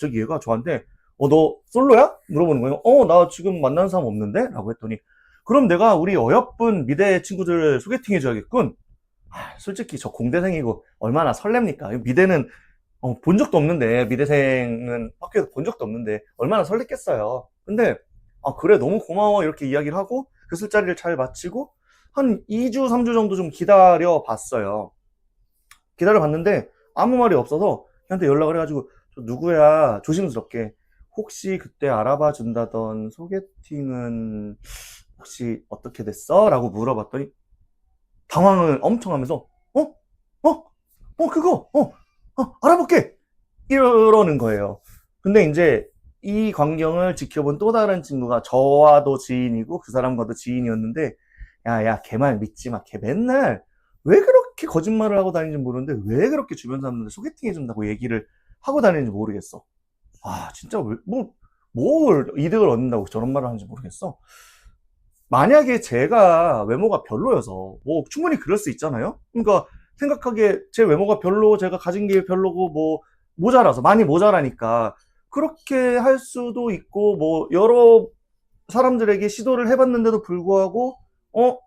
갑자기 얘가 저한테 어 너 솔로야? 물어보는 거예요. 어 나 지금 만나는 사람 없는데? 라고 했더니 그럼 내가 우리 어여쁜 미대 친구들 소개팅 해줘야겠군. 아, 솔직히 저 공대생이고 얼마나 설렙니까? 미대는 어, 본 적도 없는데 미대생은 학교에서 본 적도 없는데 얼마나 설렜겠어요. 근데 아 그래 너무 고마워 이렇게 이야기를 하고 그 술자리를 잘 마치고 한 2주 3주 정도 좀 기다려 봤어요. 기다려 봤는데 아무 말이 없어서 걔한테 연락을 해가지고 저 누구야 조심스럽게 혹시 그때 알아봐 준다던 소개팅은 혹시 어떻게 됐어? 라고 물어봤더니 당황을 엄청 하면서 어? 어? 어 그거 어? 어 알아볼게 이러는 거예요 근데 이제 이 광경을 지켜본 또 다른 친구가 저와도 지인이고 그 사람과도 지인이었는데 야야 걔말 믿지 마 걔 맨날 왜 그렇게 거짓말을 하고 다니는지 모르는데 왜 그렇게 주변 사람들 소개팅 해준다고 얘기를 하고 다니는지 모르겠어. 아 진짜 왜, 뭐, 뭘 이득을 얻는다고 저런 말을 하는지 모르겠어. 만약에 제가 외모가 별로여서 뭐 충분히 그럴 수 있잖아요. 그러니까 생각하기에 제 외모가 별로 제가 가진 게 별로고 뭐 모자라서 많이 모자라니까 그렇게 할 수도 있고 뭐 여러 사람들에게 시도를 해봤는데도 불구하고 어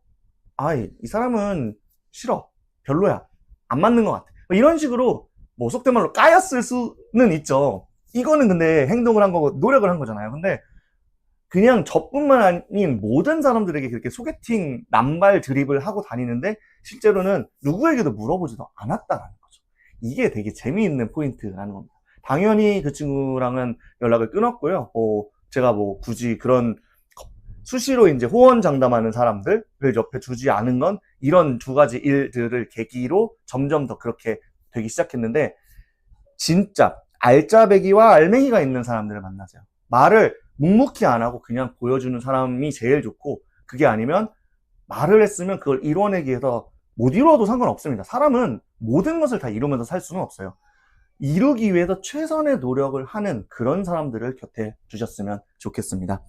아이 이 사람은 싫어. 별로야. 안 맞는 것 같아. 뭐 이런 식으로 뭐 속된 말로 까였을 수는 있죠. 이거는 근데 행동을 한 거고 노력을 한 거잖아요. 근데 그냥 저뿐만 아닌 모든 사람들에게 그렇게 소개팅 남발 드립을 하고 다니는데 실제로는 누구에게도 물어보지도 않았다라는 거죠. 이게 되게 재미있는 포인트라는 겁니다. 당연히 그 친구랑은 연락을 끊었고요. 뭐 제가 뭐 굳이 그런 수시로 이제 호언장담하는 사람들을 옆에 두지 않은 건 이런 두 가지 일들을 계기로 점점 더 그렇게 되기 시작했는데 진짜 알짜배기와 알맹이가 있는 사람들을 만나세요. 말을 묵묵히 안 하고 그냥 보여주는 사람이 제일 좋고 그게 아니면 말을 했으면 그걸 이뤄내기 위해서 못 이루어도 상관없습니다. 사람은 모든 것을 다 이루면서 살 수는 없어요. 이루기 위해서 최선의 노력을 하는 그런 사람들을 곁에 두셨으면 좋겠습니다.